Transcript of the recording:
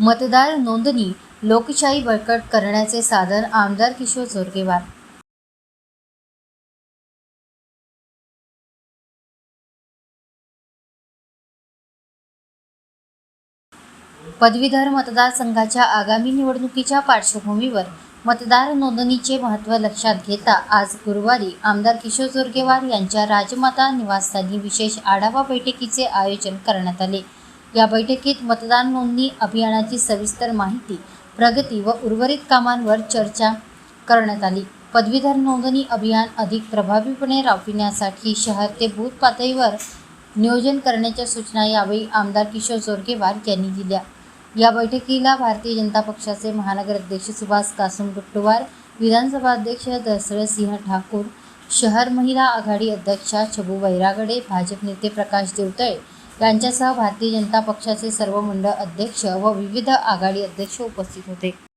मतदार नोंदणी लोकशाही बळकट करण्याचे साधन आमदार किशोर जोरगेवार. पदवीधर मतदारसंघाच्या आगामी निवडणुकीच्या पार्श्वभूमीवर मतदार नोंदणीचे महत्त्व लक्षात घेता आज गुरुवारी आमदार किशोर जोरगेवार यांच्या राजमाता निवासस्थानी विशेष आढावा बैठकीचे आयोजन करण्यात आले. या बैठकीत मतदान नोंदणी अभियानाची सविस्तर माहिती प्रगती व उर्वरित कामांवर चर्चा करण्यात आली. पदवीधर नोंदणी अभियान अधिक प्रभावीपणे राबविण्यासाठी शहर ते बूथ पातळीवर नियोजन करण्याच्या सूचना यावेळी आमदार किशोर जोरगेवार यांनी दिल्या. या बैठकीला भारतीय जनता पक्षाचे महानगर अध्यक्ष सुभाष कासम गुट्टुवार विधानसभा अध्यक्ष दशरथसिंह ठाकूर शहर महिला आघाडी अध्यक्षा छबू वैरागडे भाजप नेते प्रकाश देवतळे यांच्यासह भारतीय जनता पक्षाचे सर्व मंडळ अध्यक्ष व विविध आघाडी अध्यक्ष उपस्थित होते.